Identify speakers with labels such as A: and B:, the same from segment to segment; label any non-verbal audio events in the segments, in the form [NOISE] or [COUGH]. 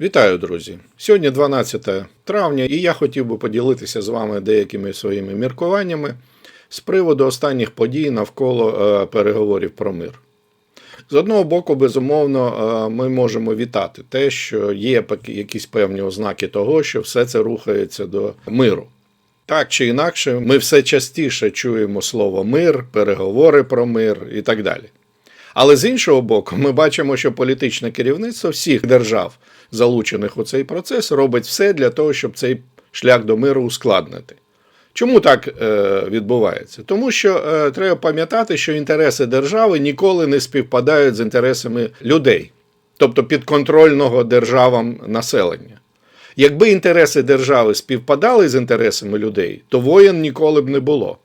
A: Вітаю, друзі! Сьогодні 12 травня, і я хотів би поділитися з вами деякими своїми міркуваннями з приводу останніх подій навколо е, переговорів про мир. З одного боку, безумовно, е, ми можемо вітати те, що є якісь певні ознаки того, що все це рухається до миру. Так чи інакше, ми все частіше чуємо слово мир, переговори про мир і так далі. Але з іншого боку, ми бачимо, що політичне керівництво всіх держав, залучених у цей процес, робить все для того, щоб цей шлях до миру ускладнити. Чому так е, відбувається? Тому що е, треба пам'ятати, що інтереси держави ніколи не співпадають з інтересами людей, тобто підконтрольного державам населення. Якби інтереси держави співпадали з інтересами людей, то воєн ніколи б не було.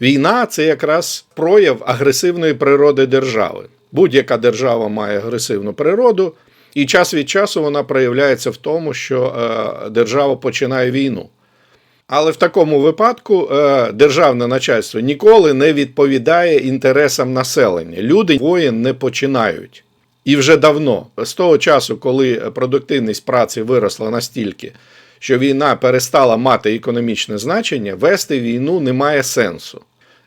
A: Війна це якраз прояв агресивної природи держави. Будь-яка держава має агресивну природу, і час від часу вона проявляється в тому, що е, держава починає війну. Але в такому випадку е, державне начальство ніколи не відповідає інтересам населення. Люди воєн не починають. І вже давно, з того часу, коли продуктивність праці виросла настільки, що війна перестала мати економічне значення, вести війну немає сенсу.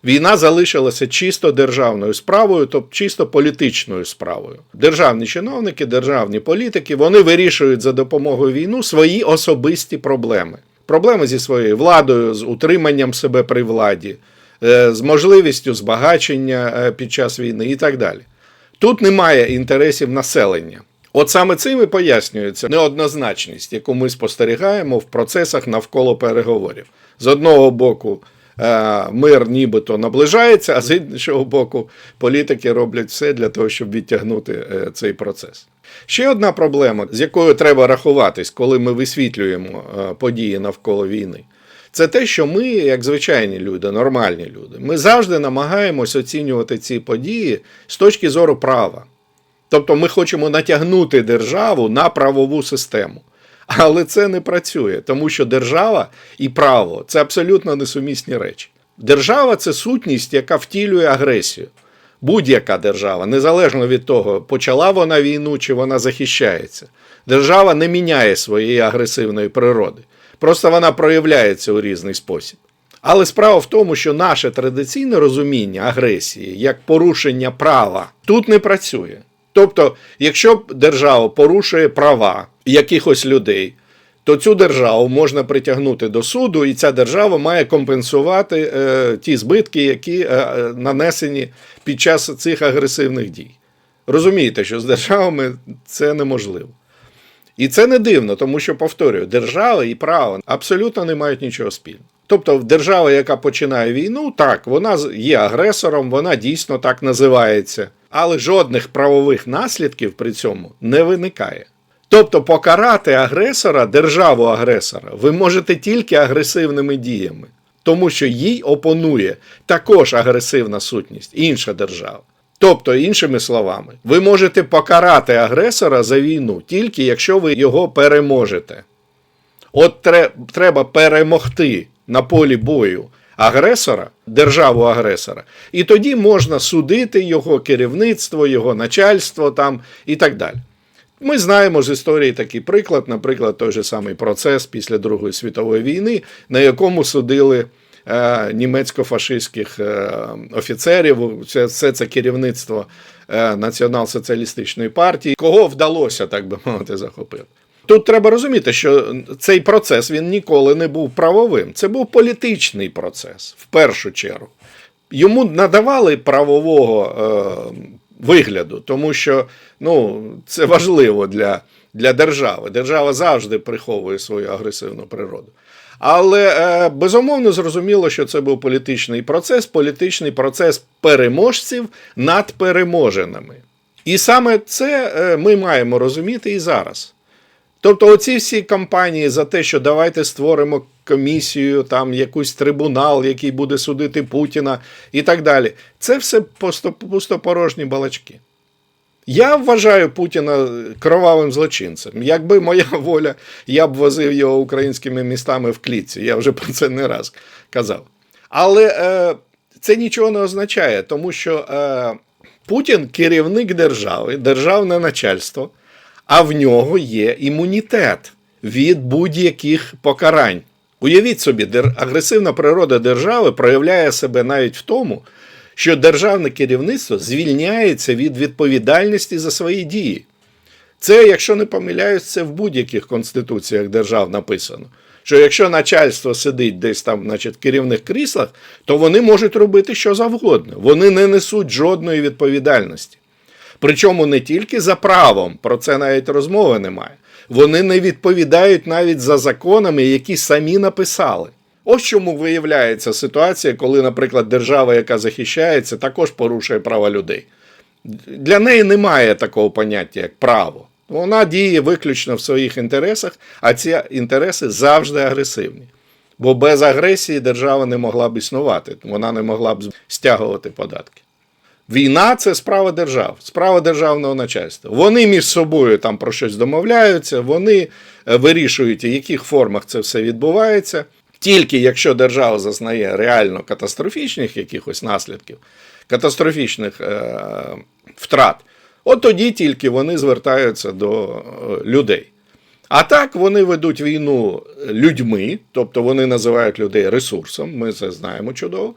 A: Війна залишилася чисто державною справою, тобто чисто політичною справою. Державні чиновники, державні політики вони вирішують за допомогою війну свої особисті проблеми. Проблеми зі своєю владою, з утриманням себе при владі, е, з можливістю збагачення е, під час війни і так далі. Тут немає інтересів населення. От саме цим і пояснюється неоднозначність, яку ми спостерігаємо в процесах навколо переговорів. З одного боку, мир нібито наближається, а з іншого боку, політики роблять все для того, щоб відтягнути е, цей процес. Ще одна проблема, з якою треба рахуватись, коли ми висвітлюємо е, події навколо війни. Це те, що ми, як звичайні люди, нормальні люди, ми завжди намагаємось оцінювати ці події з точки зору права. Тобто ми хочемо натягнути державу на правову систему. Але це не працює, тому що держава і право це абсолютно несумісні речі. Держава це сутність, яка втілює агресію. Будь-яка держава, незалежно від того, почала вона війну чи вона захищається. Держава не міняє своєї агресивної природи. Просто вона проявляється у різний спосіб. Але справа в тому, що наше традиційне розуміння агресії як порушення права тут не працює. Тобто, якщо держава порушує права якихось людей, то цю державу можна притягнути до суду, і ця держава має компенсувати е, ті збитки, які е, е, нанесені під час цих агресивних дій. Розумієте, що з державами це неможливо. І це не дивно, тому що, повторюю, держава і право абсолютно не мають нічого спільного. Тобто, держава, яка починає війну, так, вона є агресором, вона дійсно так називається, але жодних правових наслідків при цьому не виникає. Тобто, покарати агресора, державу агресора, ви можете тільки агресивними діями, тому що їй опонує також агресивна сутність, інша держава. Тобто, іншими словами, ви можете покарати агресора за війну тільки якщо ви його переможете. От тре- треба перемогти на полі бою агресора, державу агресора, і тоді можна судити його керівництво, його начальство там і так далі. Ми знаємо з історії такий приклад, наприклад, той же самий процес після Другої світової війни, на якому судили е, німецько-фашистських е, офіцерів, це, все це керівництво е, націонал-соціалістичної партії, кого вдалося, так би мовити, захопити. Тут треба розуміти, що цей процес він ніколи не був правовим. Це був політичний процес, в першу чергу. Йому надавали правового вигляду, тому що ну, це важливо для, для держави. Держава завжди приховує свою агресивну природу. Але е, безумовно зрозуміло, що це був політичний процес, політичний процес переможців над переможеними. І саме це е, ми маємо розуміти і зараз. Тобто, оці всі кампанії за те, що давайте створимо комісію, там якийсь трибунал, який буде судити Путіна і так далі. Це все пустопорожні балачки. Я вважаю Путіна кровавим злочинцем. Якби моя [LAUGHS] воля, я б возив його українськими містами в клітці. Я вже про це не раз казав. Але е, це нічого не означає, тому що е, Путін керівник держави, державне начальство. а в нього є імунітет від будь-яких покарань. Уявіть собі, агресивна природа держави проявляє себе навіть в тому, що державне керівництво звільняється від відповідальності за свої дії. Це, якщо не помиляюсь, це в будь-яких конституціях держав написано. Що якщо начальство сидить десь там, значить, в керівних кріслах, то вони можуть робити що завгодно. Вони не несуть жодної відповідальності. Причому не тільки за правом, про це навіть розмови немає. Вони не відповідають навіть за законами, які самі написали. Ось чому виявляється ситуація, коли, наприклад, держава, яка захищається, також порушує права людей. Для неї немає такого поняття, як право. Вона діє виключно в своїх інтересах, а ці інтереси завжди агресивні. Бо без агресії держава не могла б існувати, вона не могла б стягувати податки. Війна це справа держав, справа державного начальства. Вони між собою там про щось домовляються, вони е, вирішують, в яких формах це все відбувається. Тільки якщо держава зазнає реально катастрофічних якихось наслідків, катастрофічних е, втрат, от тоді тільки вони звертаються до е, людей. А так вони ведуть війну людьми, тобто вони називають людей ресурсом, ми це знаємо чудово,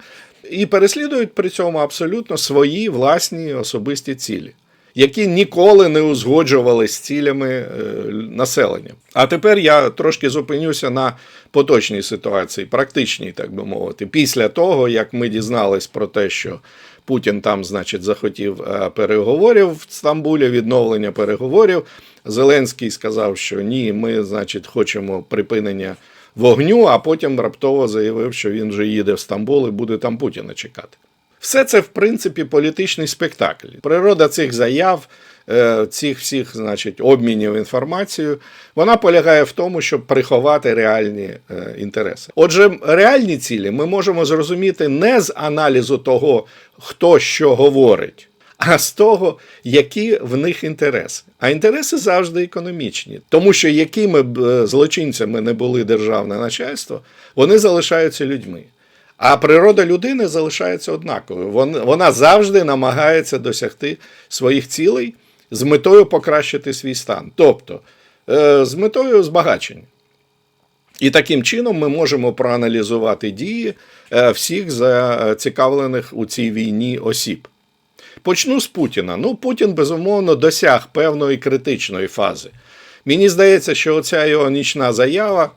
A: і переслідують при цьому абсолютно свої власні особисті цілі, які ніколи не узгоджували з цілями е, населення. А тепер я трошки зупинюся на поточній ситуації, практичній, так би мовити, після того, як ми дізнались про те, що Путін там, значить, захотів е, переговорів в Стамбулі, відновлення переговорів. Зеленський сказав, що ні, ми, значить, хочемо припинення вогню, а потім раптово заявив, що він вже їде в Стамбул і буде там Путіна чекати. Все це, в принципі, політичний спектакль. Природа цих заяв, е, цих всіх, значить, обмінів інформацією, вона полягає в тому, щоб приховати реальні е, інтереси. Отже, реальні цілі ми можемо зрозуміти не з аналізу того, хто що говорить, а з того, які в них інтереси. А інтереси завжди економічні, тому що якими б е, злочинцями не були державне начальство, вони залишаються людьми. А природа людини залишається однаковою. Вона завжди намагається досягти своїх цілей з метою покращити свій стан, тобто е, з метою збагачення. І таким чином ми можемо проаналізувати дії е, всіх зацікавлених у цій війні осіб. Почну з Путіна. Ну, Путін, безумовно, досяг певної критичної фази. Мені здається, що оця його нічна заява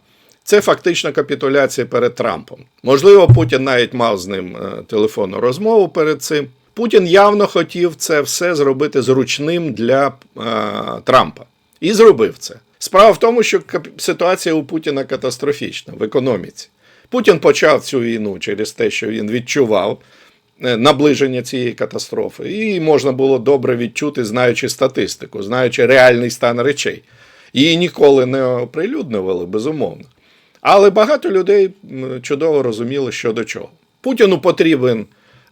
A: це фактично капітуляція перед Трампом. Можливо, Путін навіть мав з ним е, телефонну розмову перед цим. Путін явно хотів це все зробити зручним для е, Трампа. І зробив це. Справа в тому, що ситуація у Путіна катастрофічна в економіці. Путін почав цю війну через те, що він відчував наближення цієї катастрофи. І можна було добре відчути, знаючи статистику, знаючи реальний стан речей. Її ніколи не оприлюднювали, безумовно. Але багато людей чудово розуміли, що до чого. Путіну потрібен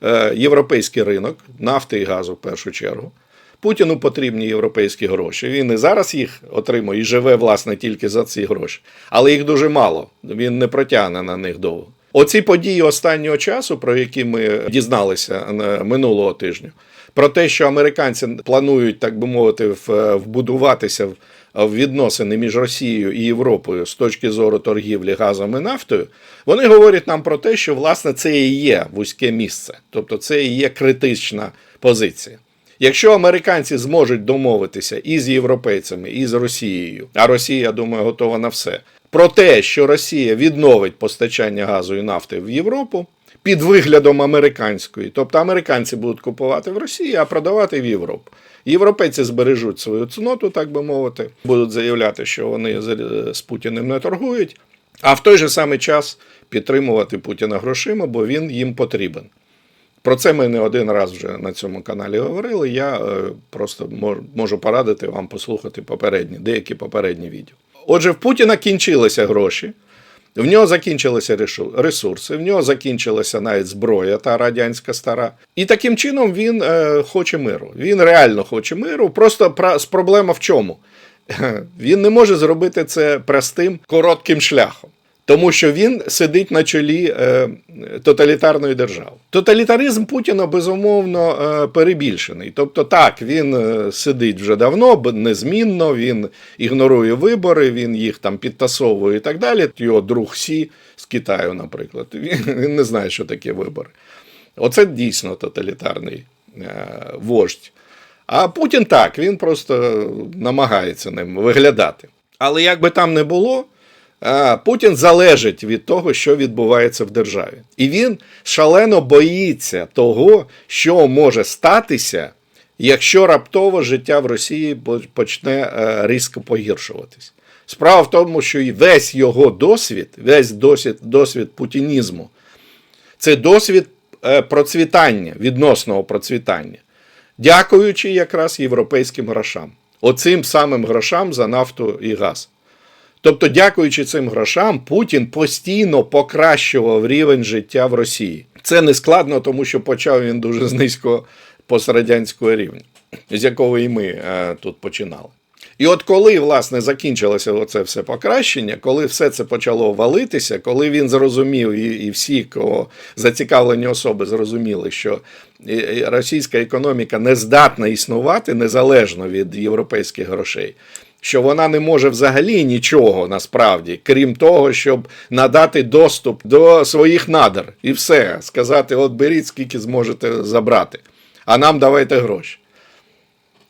A: е, європейський ринок нафти і газу в першу чергу. Путіну потрібні європейські гроші. Він і зараз їх отримує і живе, власне, тільки за ці гроші. Але їх дуже мало. Він не протягне на них довго. Оці події останнього часу, про які ми дізналися е, минулого тижня, про те, що американці планують, так би мовити, вбудуватися в в відносини між Росією і Європою з точки зору торгівлі газом і нафтою, вони говорять нам про те, що власне це і є вузьке місце, тобто це і є критична позиція. Якщо американці зможуть домовитися і з європейцями, і з Росією, а Росія, я думаю, готова на все, про те, що Росія відновить постачання газу і нафти в Європу під виглядом американської, тобто американці будуть купувати в Росії, а продавати в Європу. Європейці збережуть свою цноту, так би мовити, будуть заявляти, що вони з- з Путіним не торгують, а в той же самий час підтримувати Путіна грошима, бо він їм потрібен. Про це ми не один раз вже на цьому каналі говорили. Я е, просто можу порадити вам послухати попередні, деякі попередні відео. Отже, в Путіна кінчилися гроші, в нього закінчилися ресурси, в нього закінчилася навіть зброя та радянська стара. І таким чином він е, хоче миру. Він реально хоче миру. Просто про, проблема в чому? [LAUGHS] Він не може зробити це простим коротким шляхом. Тому що він сидить на чолі е, тоталітарної держави. Тоталітаризм Путіна безумовно е, перебільшений. Тобто, так, він е, сидить вже давно, незмінно, він ігнорує вибори, він їх там підтасовує і так далі. Його друг Сі з Китаю, наприклад, він, він не знає, що таке вибори. Оце дійсно тоталітарний е, вождь. А Путін так, він просто намагається ним виглядати. Але як би там не було, Путін залежить від того, що відбувається в державі. І він шалено боїться того, що може статися, якщо раптово життя в Росії почне е, різко погіршуватись. Справа в тому, що і весь його досвід, весь досвід, досвід путінізму, це досвід е, процвітання, відносного процвітання, дякуючи якраз європейським грошам. Оцим самим грошам за нафту і газ. Тобто, дякуючи цим грошам, Путін постійно покращував рівень життя в Росії. Це не складно, тому що почав він дуже з низького пострадянського рівня, з якого і ми е, тут починали. І от коли власне закінчилося оце все покращення, коли все це почало валитися, коли він зрозумів, і, і всі, кого зацікавлені особи зрозуміли, що е, е, російська економіка не здатна існувати незалежно від європейських грошей. Що вона не може взагалі нічого насправді, крім того, щоб надати доступ до своїх надр і все, сказати: от беріть, скільки зможете забрати, а нам давайте гроші.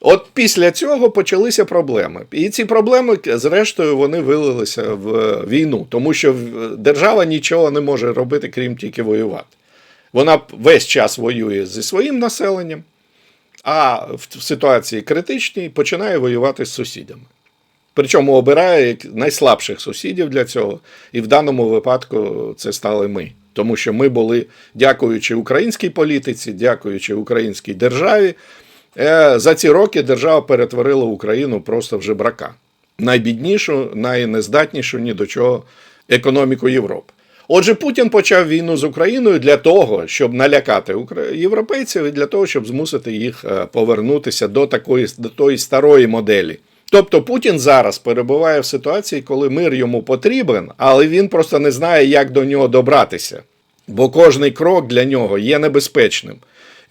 A: От після цього почалися проблеми. І ці проблеми, зрештою, вони вилилися в війну, тому що держава нічого не може робити, крім тільки воювати. Вона весь час воює зі своїм населенням, а в ситуації критичній починає воювати з сусідами. Причому обирає найслабших сусідів для цього. І в даному випадку це стали ми. Тому що ми були, дякуючи українській політиці, дякуючи українській державі, е, за ці роки держава перетворила Україну просто в жебрака. Найбіднішу, найнездатнішу ні до чого економіку Європи. Отже, Путін почав війну з Україною для того, щоб налякати європейців і для того, щоб змусити їх е, повернутися до такої до тої старої моделі. Тобто Путін зараз перебуває в ситуації, коли мир йому потрібен, але він просто не знає, як до нього добратися. Бо кожний крок для нього є небезпечним.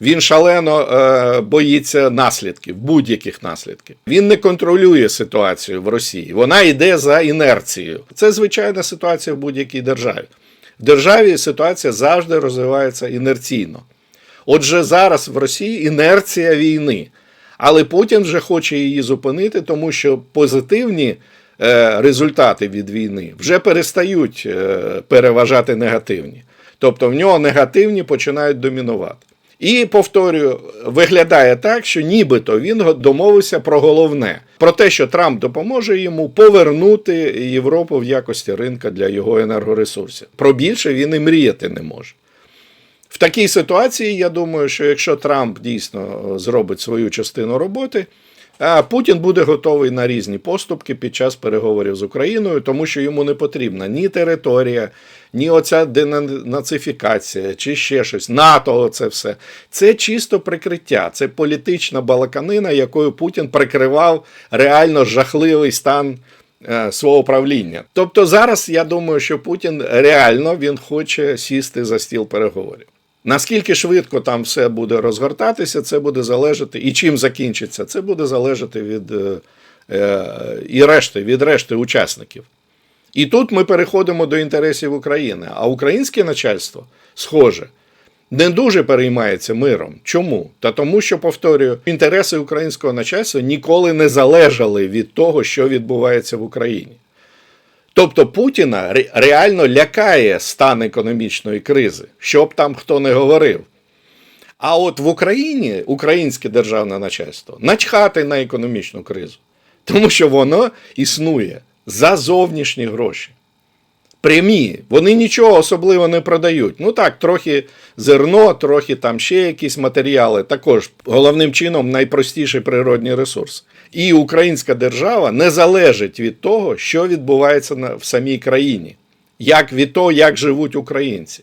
A: Він шалено е, боїться наслідків, будь-яких наслідків. Він не контролює ситуацію в Росії. Вона йде за інерцією. Це звичайна ситуація в будь-якій державі. В державі ситуація завжди розвивається інерційно. Отже, зараз в Росії інерція війни. Але Путін вже хоче її зупинити, тому що позитивні е, результати від війни вже перестають е, переважати негативні. Тобто в нього негативні починають домінувати. І повторюю, виглядає так, що нібито він домовився про головне: про те, що Трамп допоможе йому повернути Європу в якості ринка для його енергоресурсів. Про більше він і мріяти не може. В такій ситуації, я думаю, що якщо Трамп дійсно е, зробить свою частину роботи, Путін буде готовий на різні поступки під час переговорів з Україною, тому що йому не потрібна ні територія, ні оця денацифікація, чи ще щось, НАТО, це все. Це чисто прикриття, це політична балаканина, якою Путін прикривав реально жахливий стан е, свого правління. Тобто зараз я думаю, що Путін реально він хоче сісти за стіл переговорів. Наскільки швидко там все буде розгортатися, це буде залежати, і чим закінчиться, це буде залежати від е, е, і решти, від решти учасників. І тут ми переходимо до інтересів України. А українське начальство, схоже, не дуже переймається миром. Чому? Та тому, що повторюю, інтереси українського начальства ніколи не залежали від того, що відбувається в Україні. Тобто Путіна реально лякає стан економічної кризи, що б там хто не говорив. А от в Україні українське державне начальство начхати на економічну кризу, тому що воно існує за зовнішні гроші. Прямі, вони нічого особливо не продають. Ну так, трохи зерно, трохи там ще якісь матеріали. Також головним чином найпростіший природний ресурс. І українська держава не залежить від того, що відбувається в самій країні, як від того, як живуть українці.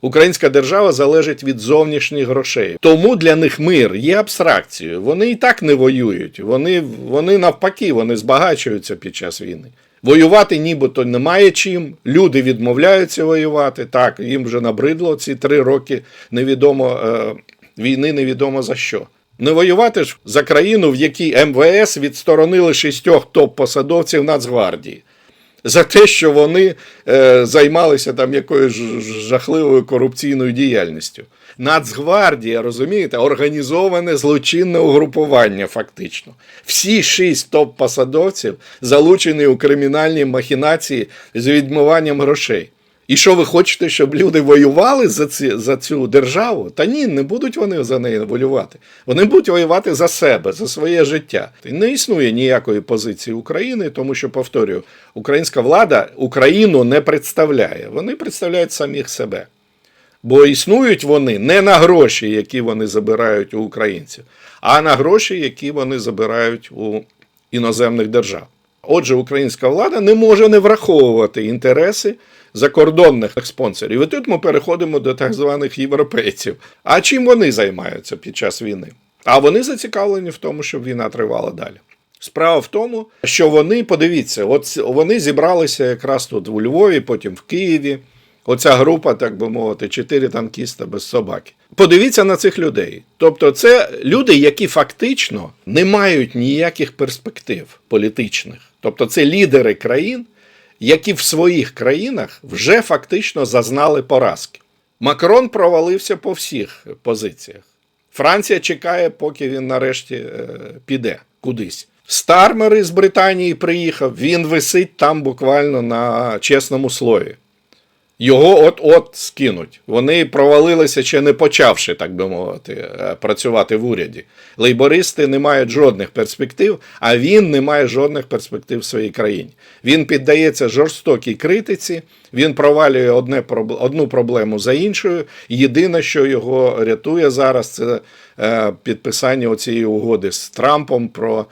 A: Українська держава залежить від зовнішніх грошей. Тому для них мир є абстракцією. Вони і так не воюють. Вони, вони навпаки, вони збагачуються під час війни. Воювати нібито немає чим. Люди відмовляються воювати. Так, їм вже набридло ці три роки невідомо е, війни, невідомо за що. Не воювати ж за країну, в якій МВС відсторонили шістьох топ-посадовців Нацгвардії за те, що вони е, займалися там якоюсь жахливою корупційною діяльністю. Нацгвардія, розумієте, організоване злочинне угрупування, фактично. Всі шість топ-посадовців залучені у кримінальні махінації з відмиванням грошей. І що ви хочете, щоб люди воювали за, ці, за цю державу? Та ні, не будуть вони за неї воювати. Вони будуть воювати за себе, за своє життя. І не існує ніякої позиції України, тому що, повторюю, українська влада Україну не представляє. Вони представляють самих себе. Бо існують вони не на гроші, які вони забирають у українців, а на гроші, які вони забирають у іноземних держав. Отже, українська влада не може не враховувати інтереси закордонних спонсорів. І тут ми переходимо до так званих європейців. А чим вони займаються під час війни? А вони зацікавлені в тому, щоб війна тривала далі. Справа в тому, що вони, подивіться, от вони зібралися якраз тут у Львові, потім в Києві. Оця група, так би мовити, чотири танкіста без собаки. Подивіться на цих людей. Тобто, це люди, які фактично не мають ніяких перспектив політичних. Тобто, це лідери країн, які в своїх країнах вже фактично зазнали поразки. Макрон провалився по всіх позиціях. Франція чекає, поки він нарешті е, піде кудись. Стармер із Британії приїхав, він висить там буквально на чесному слові. Його от-от скинуть. Вони провалилися ще не почавши, так би мовити, е, працювати в уряді. Лейбористи не мають жодних перспектив, а він не має жодних перспектив в своїй країні. Він піддається жорстокій критиці, він провалює одне, одну проблему за іншою. Єдине, що його рятує зараз, це е, підписання цієї угоди з Трампом про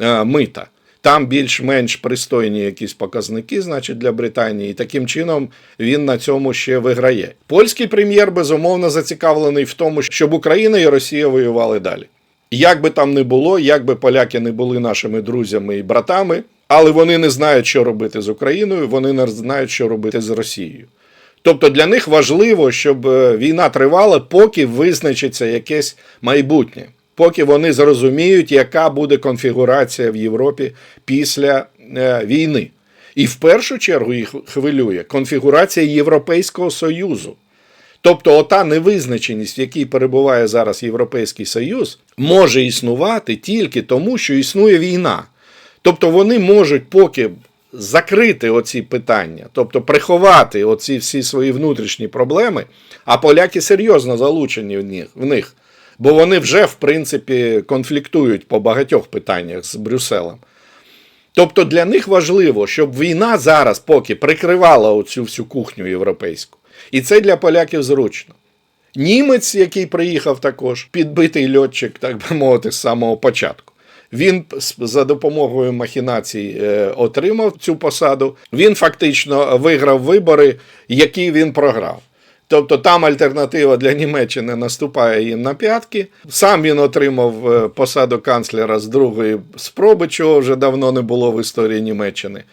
A: е, мита. Там більш-менш пристойні якісь показники, значить, для Британії, і таким чином він на цьому ще виграє. Польський прем'єр безумовно зацікавлений в тому, щоб Україна і Росія воювали далі. Як би там не було, як би поляки не були нашими друзями і братами, але вони не знають, що робити з Україною, вони не знають, що робити з Росією. Тобто для них важливо, щоб е, війна тривала, поки визначиться якесь майбутнє, поки вони зрозуміють, яка буде конфігурація в Європі після е, війни. І в першу чергу їх хвилює конфігурація Європейського Союзу. Тобто, ота невизначеність, в якій перебуває зараз Європейський Союз, може існувати тільки тому, що існує війна. Тобто вони можуть поки закрити оці питання, тобто приховати оці всі свої внутрішні проблеми, а поляки серйозно залучені в них. Бо вони вже, в принципі, конфліктують по багатьох питаннях з Брюсселем. Тобто для них важливо, щоб війна зараз поки прикривала оцю всю кухню європейську. І це для поляків зручно. Німець, який приїхав також, підбитий льотчик, так би мовити, з самого початку. Він за допомогою махінацій е, отримав цю посаду. Він фактично виграв вибори, які він програв. Тобто там альтернатива для Німеччини наступає їм на п'ятки. Сам він отримав е, посаду канцлера з другої спроби, чого вже давно не було в історії Німеччини.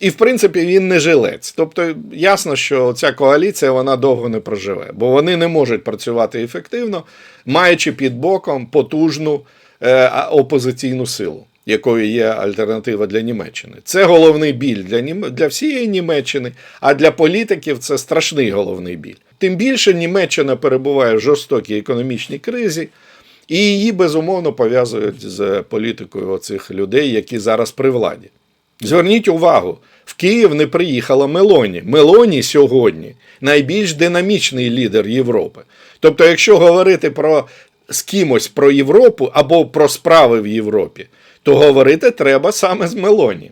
A: І в принципі він не жилець. Тобто ясно, що ця коаліція вона довго не проживе, бо вони не можуть працювати ефективно, маючи під боком потужну е, опозиційну силу, якою є альтернатива для Німеччини. Це головний біль для, Нім... для всієї Німеччини, а для політиків це страшний головний біль. Тим більше Німеччина перебуває в жорстокій економічній кризі. І її безумовно пов'язують з політикою оцих людей, які зараз при владі. Зверніть увагу, в Київ не приїхала Мелоні. Мелоні сьогодні найбільш динамічний лідер Європи. Тобто, якщо говорити про з кимось про Європу або про справи в Європі, то говорити треба саме з Мелоні.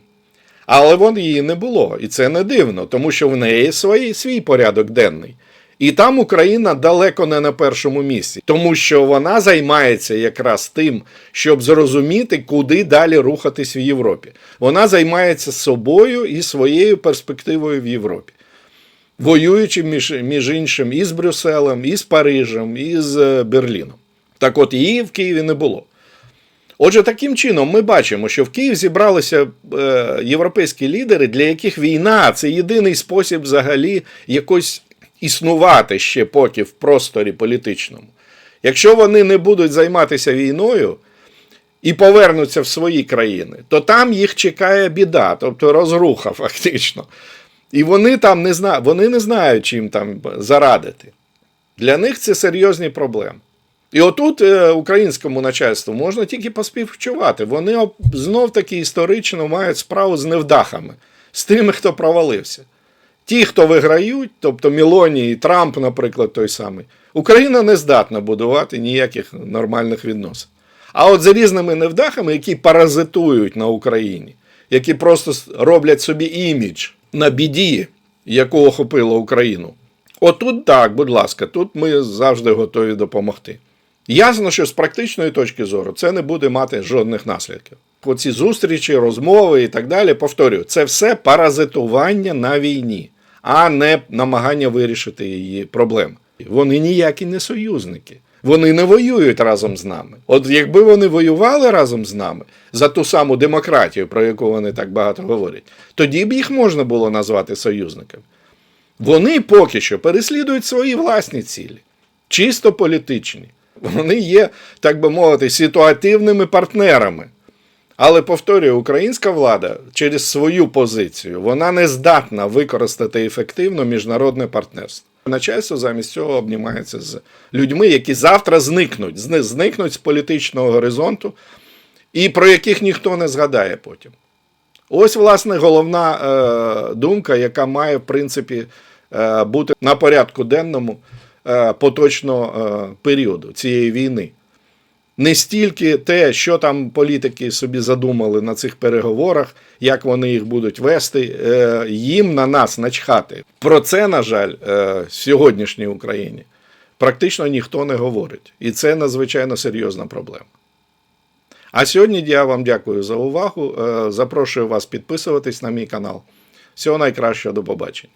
A: Але вон її не було, і це не дивно, тому що в неї свій, свій порядок денний. І там Україна далеко не на першому місці, тому що вона займається якраз тим, щоб зрозуміти, куди далі рухатись в Європі. Вона займається собою і своєю перспективою в Європі. воюючи між, між іншим і з Брюсселем, і з Парижем, і з е, Берліном. Так от її в Києві не було. Отже, таким чином ми бачимо, що в Київ зібралися е, європейські лідери, для яких війна це єдиний спосіб взагалі якось існувати ще поки в просторі політичному. Якщо вони не будуть займатися війною і повернуться в свої країни, то там їх чекає біда, тобто розруха фактично. І вони там не знають, вони не знають, чим там зарадити. Для них це серйозні проблеми. І отут е, українському начальству можна тільки поспівчувати. Вони знов таки історично мають справу з невдахами, з тими, хто провалився. Ті, хто виграють, тобто Мілоні і Трамп, наприклад, той самий, Україна не здатна будувати ніяких нормальних відносин. А от за різними невдахами, які паразитують на Україні, які просто роблять собі імідж на біді, яку охопила Україну. Отут так, будь ласка, тут ми завжди готові допомогти. Ясно, що з практичної точки зору це не буде мати жодних наслідків. Оці зустрічі, розмови і так далі, повторюю, це все паразитування на війні, а не намагання вирішити її проблеми. Вони ніякі не союзники. Вони не воюють разом з нами. От якби вони воювали разом з нами за ту саму демократію, про яку вони так багато говорять, тоді б їх можна було назвати союзниками. Вони поки що переслідують свої власні цілі, чисто політичні. Вони є, так би мовити, ситуативними партнерами. Але повторюю, українська влада через свою позицію вона не здатна використати ефективно міжнародне партнерство. Начальство замість цього обнімається з людьми, які завтра зникнуть, зникнуть з політичного горизонту, і про яких ніхто не згадає потім. Ось, власне, головна е, думка, яка має, в принципі, е, бути на порядку денному е, поточного е, періоду цієї війни. Не стільки те, що там політики собі задумали на цих переговорах, як вони їх будуть вести, е, їм на нас начхати. Про це, на жаль, е, в сьогоднішній Україні практично ніхто не говорить. І це надзвичайно серйозна проблема. А сьогодні я вам дякую за увагу. Е, Запрошую вас підписуватись на мій канал. Всього найкращого, до побачення.